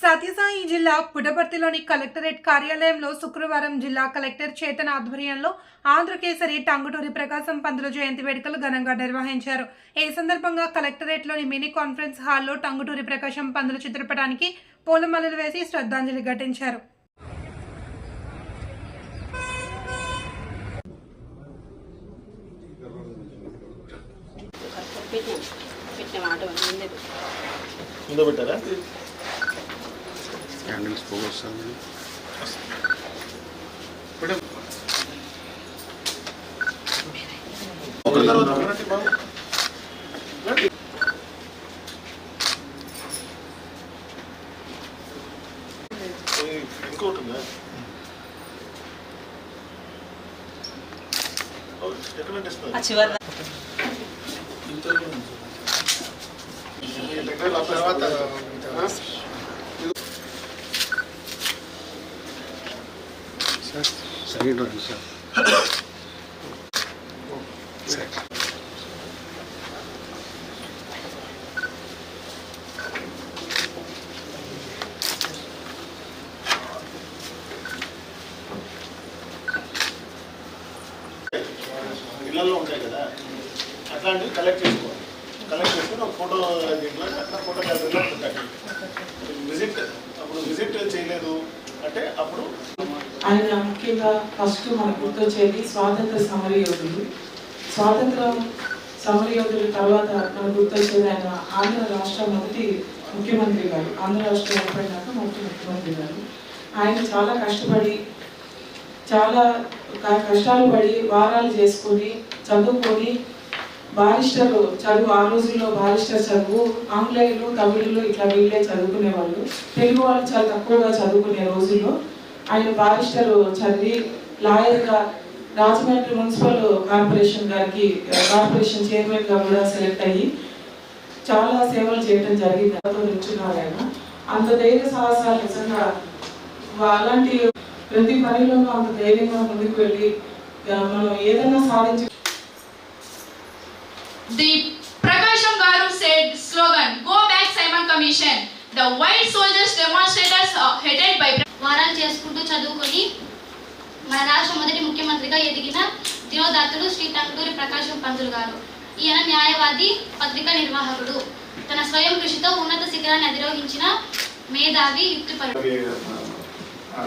సత్యసాయి జిల్లా పుటపర్తిలోని కలెక్టరేట్ కార్యాలయంలో శుక్రవారం జిల్లా కలెక్టర్ చేతన ఆధ్వర్యంలో ఆంధ్రకేసరి టంగుటూరి ప్రకాశం పంతులు జయంతి వేడుకలు ఘనంగా నిర్వహించారు. ఈ సందర్భంగా కలెక్టరేట్లోని మినీ కాన్ఫరెన్స్ హాల్లో టంగుటూరి ప్రకాశం పంతులు చిత్రపటానికి పూలమాలలు వేసి శ్రద్ధాంజలి ఘటించారు. పెట్టారా? క్యాండిల్స్ పోగొస్తాను ఇంకోటి ఉందా చివరి తర్వాత సార్ సైడ్ రండి సార్ ఇళ్ళలో ఉంటాయి కదా. అట్లాంటివి కలెక్ట్ చేసుకోవాలి. కలెక్ట్ చేసుకొని ఒక ఫోటో దీంట్లో అట్లా ఫోటో గ్యాలరీలో విజిట్ అప్పుడు విజిట్ చేయలేదు. అంటే అప్పుడు ఆయన ముఖ్యంగా ఫస్ట్ మనకు గుర్తొచ్చేది స్వాతంత్ర సమరయోధులు. స్వాతంత్రం సమరయోధుల తర్వాత మనకు గుర్తొచ్చేది ఆయన ఆంధ్ర రాష్ట్ర మొదటి ముఖ్యమంత్రి గారు. ఆంధ్ర రాష్ట్రం ఏర్పడినాక మొదటి ముఖ్యమంత్రి గారు. ఆయన చాలా కష్టపడి చాలా కష్టాలు పడి వారాలు చేసుకొని చదువుకొని బారిస్టర్ చదువు ఆ రోజుల్లో బారిస్టర్ చదువు ఆంగ్లేయులు తమిళులు ఇట్లా వీళ్ళే చదువుకునేవాళ్ళు. తెలుగు వాళ్ళు చాలా తక్కువగా చదువుకునే రోజుల్లో ఆయన బారిస్టర్ చదివి లాయర్గా రాజమండ్రి మున్సిపల్ కార్పొరేషన్ గారికి కార్పొరేషన్ చైర్మన్గా కూడా సెలెక్ట్ అయ్యి చాలా సేవలు చేయడం జరిగింది. నాతో నిల్చున్నారు ఆయన. అంత ధైర్య సాహసాలు నిజంగా అలాంటి ప్రతి పనిలోనూ అంత ధైర్యంగా ముందుకు వెళ్ళి మనం ఏదైనా సాధించి ది ప్రకాశం గారు said slogan, Go back Simon commission the white soldiers by చేసుకుంటూ చదువుకొని మన రాష్ట్ర మొదటి ముఖ్యమంత్రిగా ఎదిగిన దినోదాత్తుడు శ్రీ టంగుటూరి ప్రకాశం పంతులు గారు. ఈయన న్యాయవాది పత్రికా నిర్వాహకుడు. తన స్వయం కృషితో ఉన్నత శిఖరాన్ని అధిరోహించిన మేధావి యుక్తిపరుడు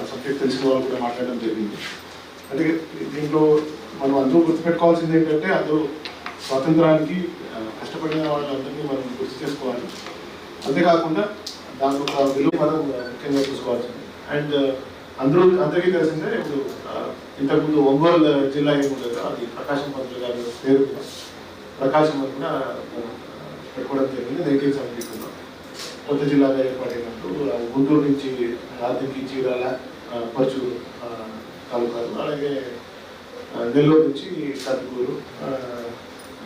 సబ్జెక్ట్ తెలిసిన వాళ్ళు కూడా మాట్లాడడం జరిగింది. అంటే దీంట్లో మనం అందరూ గుర్తుపెట్టుకోవాల్సింది ఏంటంటే అందరూ స్వాతంత్రానికి కష్టపడిన వాళ్ళందరినీ మనం గుర్తు చేసుకోవాలి. అంతేకాకుండా దాని ఒక విలువ మనం ముఖ్యంగా చూసుకోవాల్సింది. అండ్ uh, అందరూ అందరికీ తెలిసిందే ఇప్పుడు ఇంతకుముందు ఒంగోలు జిల్లా ఏముండదు అది ప్రకాశం పంతులు గారి పేరు ప్రకాశం అని కూడా పెట్టుకోవడం జరిగింది దగ్గర సెవెంటీ కొత్త జిల్లాగా ఏర్పడినట్టు గుంటూరు నుంచి ఆర్థికి చీరాల ఆ, తాలూకాలు అలాగే నెల్లూరు నుంచి కందుకూరు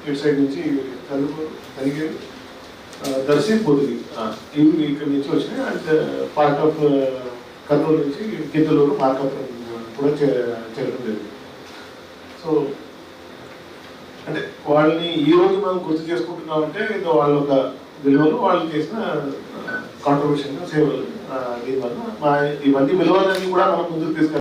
ఇటు సైడ్ నుంచి కందుకూరు తనిగేరు ఆ, దర్శి పొదిలి ఇవి ఇక్కడ నుంచి వచ్చినాయి. And uh, part of Kurnool నుంచి గిద్దలూరు మార్కాపురం కూడా చేరడం జరిగింది. సో అంటే వాళ్ళని ఈ రోజు మనం గుర్తు చేసుకుంటున్నామంటే ఇంకా వాళ్ళ ఒక విలువలు వాళ్ళు చేసిన కాంట్రిబ్యూషన్ సేవలు దీనివల్ల మా ఇవన్నీ విలువలన్నీ కూడా మనం ముందుకు తీసుకెళ్ళాలి.